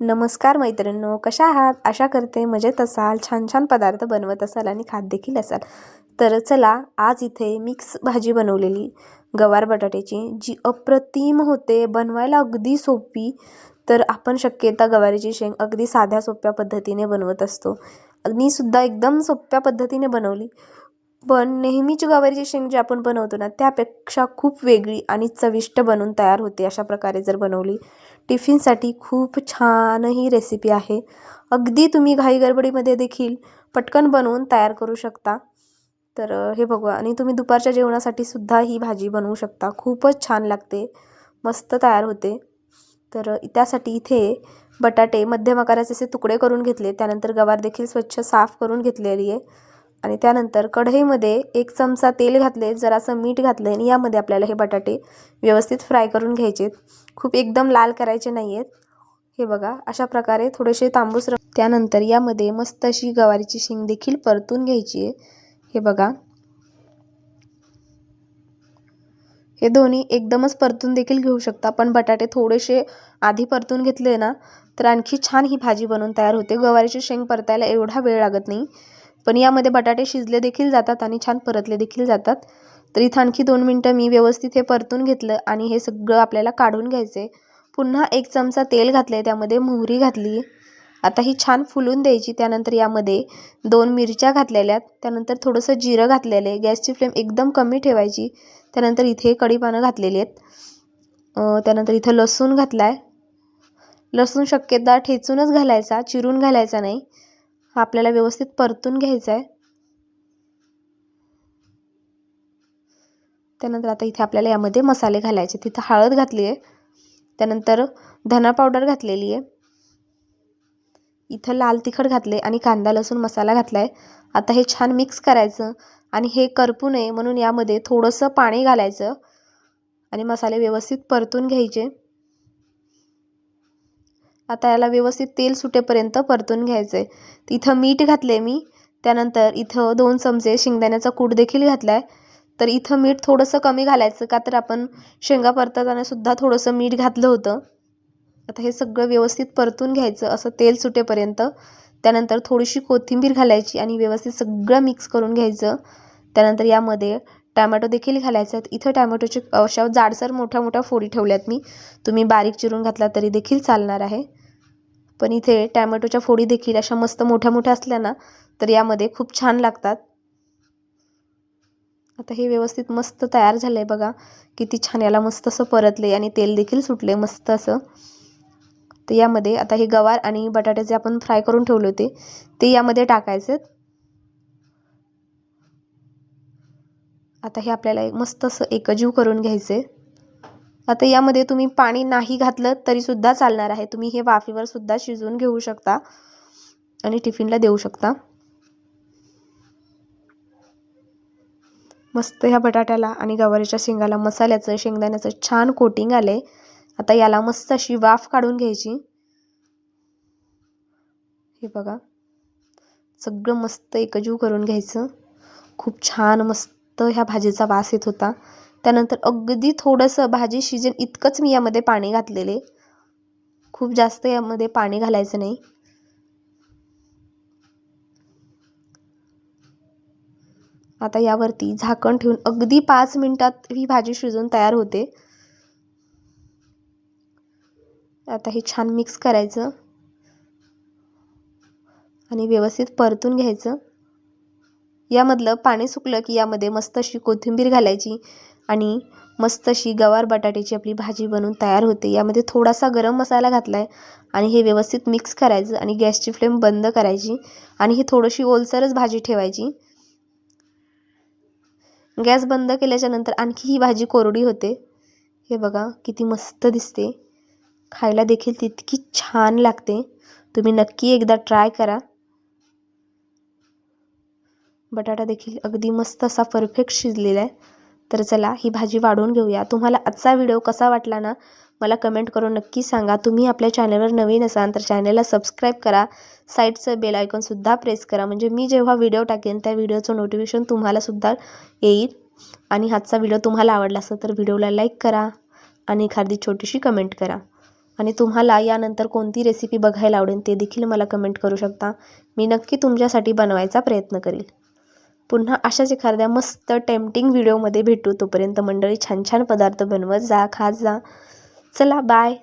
नमस्कार मैत्रिणींनो कशा आहात? आशा करते मजेत असाल छान छान पदार्थ बनवत असाल आणि खात देखील असाल. तर चला आज इथे मिक्स भाजी बनवलेली गवार बटाट्याची जी अप्रतिम होते बनवायला अगदी सोपी. तर आपण शक्यता गवारीची शेंग अगदी साध्या सोप्या पद्धतीने बनवत असतो. मी सुद्धा एकदम सोप्या पद्धतीने बनवली. पण नेहमीची गवारीची शेंग जी आपण बनवतो ना त्यापेक्षा खूप वेगळी आणि चविष्ट बनून तयार होते अशा प्रकारे जर बनवली टिफिनसाठी खूप छान ही रेसिपी आहे. अगदी तुम्ही घाई गडबडीमध्ये देखील पटकन बनवून तयार करू शकता. तर हे बघू आणि तुम्ही दुपारच्या जेवणासाठी सुद्धा ही भाजी बनवू शकता. खूपच छान लागते. मस्त तयार होते. तर त्यासाठी इथे बटाटे मध्यम आकाराचे असे तुकडे करून घेतले. त्यानंतर गवार देखील स्वच्छ साफ करून घेतलेली आहे. आणि त्यानंतर कढईमध्ये एक चमचा तेल घातले जरासं मीठ घातलं आणि यामध्ये आपल्याला हे बटाटे व्यवस्थित फ्राय करून घ्यायचे खूप एकदम लाल करायचे नाही आहेत हे बघा अशा प्रकारे थोडेसे तांबूस रंग त्यानंतर यामध्ये मस्त अशी गवारीची शेंग देखील परतून घ्यायची आहे. हे बघा. हे दोन्ही एकदमच परतून देखील घेऊ शकता पण बटाटे थोडेसे आधी परतून घेतले ना तर आणखी छान ही भाजी बनवून तयार होते. गवारीची शेंग परतायला एवढा वेळ लागत नाही. पण यामध्ये बटाटे शिजले देखील जातात आणि छान परतले देखील जातात. तर इथं आणखी दोन मिनटं मी व्यवस्थित हे परतून घेतलं आणि हे सगळं आपल्याला काढून घ्यायचं आहे पुन्हा एक चमचा तेल घातलं आहे त्यामध्ये मोहरी घातली. आता ही छान फुलून द्यायची. त्यानंतर यामध्ये दोन मिरच्या घातलेल्या त्यानंतर थोडंसं जिरं घातलेलं आहे. गॅसची फ्लेम एकदम कमी ठेवायची. त्यानंतर इथे कढीपानं घातलेली आहेत. त्यानंतर इथं लसूण घातला आहे लसूण शक्यता ठेचूनच घालायचा चिरून घालायचा नाही. हा आपल्याला व्यवस्थित परतून घ्यायचा आहे. त्यानंतर आता इथे आपल्याला यामध्ये मसाले घालायचे तिथं हळद घातली आहे. त्यानंतर धना पावडर घातलेली आहे. इथं लाल तिखट घातले आणि कांदा लसूण मसाला घातला आहे आता हे छान मिक्स करायचं आणि हे करपू नये म्हणून यामध्ये थोडंसं पाणी घालायचं आणि मसाले व्यवस्थित परतून घ्यायचे. आता याला व्यवस्थित तेल सुटेपर्यंत परतून घ्यायचं आहे इथं मीठ घातले मी. त्यानंतर इथं दोन चमचे शेंगदाण्याचा कूट देखील घातला आहे तर इथं मीठ थोडंसं कमी घालायचं का तर आपण शेंगा परतताना सुद्धा थोडंसं मीठ घातलं होतं. आता हे सगळं व्यवस्थित परतून घ्यायचं असं तेल सुटेपर्यंत. त्यानंतर थोडीशी कोथिंबीर घालायची आणि व्यवस्थित सगळं मिक्स करून घ्यायचं. त्यानंतर यामध्ये टॅमॅटो देखील घालायचे आहेत. इथं टॅमॅटोचे अशा जाडसर मोठ्या मोठ्या फोडी ठेवल्यात मी. तुम्ही बारीक चिरून घातला तरी देखील चालणार आहे. पण इथे टॅमॅटोच्या फोडी देखील अशा मस्त मोठ्या मोठ्या असल्या ना तर यामध्ये खूप छान लागतात. आता हे व्यवस्थित मस्त तयार झालं आहे बघा. किती छान याला मस्त असं परतले आणि तेल देखील सुटले मस्त असं. तर यामध्ये आता हे गवार आणि बटाटे जे आपण फ्राय करून ठेवले होते ते यामध्ये टाकायचे. आता हे आपल्याला मस्त असं एकजीव करून घ्यायचे. आता यामध्ये तुम्ही पाणी नाही घातलं तरीसुद्धा चालणार आहे. तुम्ही हे वाफेवर सुद्धा शिजवून घेऊ शकता आणि टिफिनला देऊ शकता. मस्त ह्या बटाट्याला आणि गवारीच्या शेंगाला मसाल्याचं शेंगदाण्याचं छान कोटिंग आले. आता याला मस्त अशी वाफ काढून घ्यायची. हे बघा. सगळं मस्त एकजीव करून घ्यायचं. खूप छान मस्त ह्या भाजीचा वास येत होता. त्यानंतर अगदी थोडंसं भाजी शिजेल इतकंच मी यामध्ये पाणी घातलेले. खूप जास्त यामध्ये पाणी घालायचं नाही. आता यावरती झाकण ठेवून अगदी पाच मिनटात ही भाजी शिजून तयार होते. आता हे छान मिक्स करायचं. आणि व्यवस्थित परतून घ्यायचं. यामधलं पाणी सुकलं की यामध्ये मस्त अशी कोथिंबीर घालायची आणि मस्त अशी गवार बटाट्याची आपली भाजी बनवून तयार होते. यामध्ये थोडासा गरम मसाला घातला आहे आणि हे व्यवस्थित मिक्स करायचं आणि गॅसची फ्लेम बंद करायची आणि ही थोडीशी ओलसरच भाजी ठेवायची. गॅस बंद केल्याच्यानंतर आणखी ही भाजी कोरडी होते. हे बघा किती मस्त दिसते. खायला देखील तितकी छान लागते. तुम्ही नक्की एकदा ट्राय करा. बटाटा देखील अगदी मस्त असा परफेक्ट शिजलेला आहे. तर चला ही भाजी वाढवून घेऊया. तुम्हाला आजचा व्हिडिओ कसा वाटला ना मला कमेंट करून नक्की सांगा. तुम्ही आपल्या चॅनलवर नवीन असाल तर चॅनलला सबस्क्राईब करा. साईडचं बेल आयकॉनसुद्धा प्रेस करा. म्हणजे मी जेव्हा व्हिडिओ टाकेन त्या व्हिडिओचं नोटिफिकेशन तुम्हालासुद्धा येईल. आणि आजचा व्हिडिओ तुम्हाला आवडला असेल तर व्हिडिओला लाईक करा आणि एखादी छोटीशी कमेंट करा. आणि तुम्हाला यानंतर कोणती रेसिपी बघायला आवडेल ते देखील मला कमेंट करू शकता. मी नक्की तुमच्यासाठी बनवायचा प्रयत्न करेल. पुन्हा अशाच एखाद्या मस्त टेम्पटिंग व्हिडिओमध्ये भेटू तोपर्यंत मंडळी छान छान पदार्थ बनवत जा खात जा. चला बाय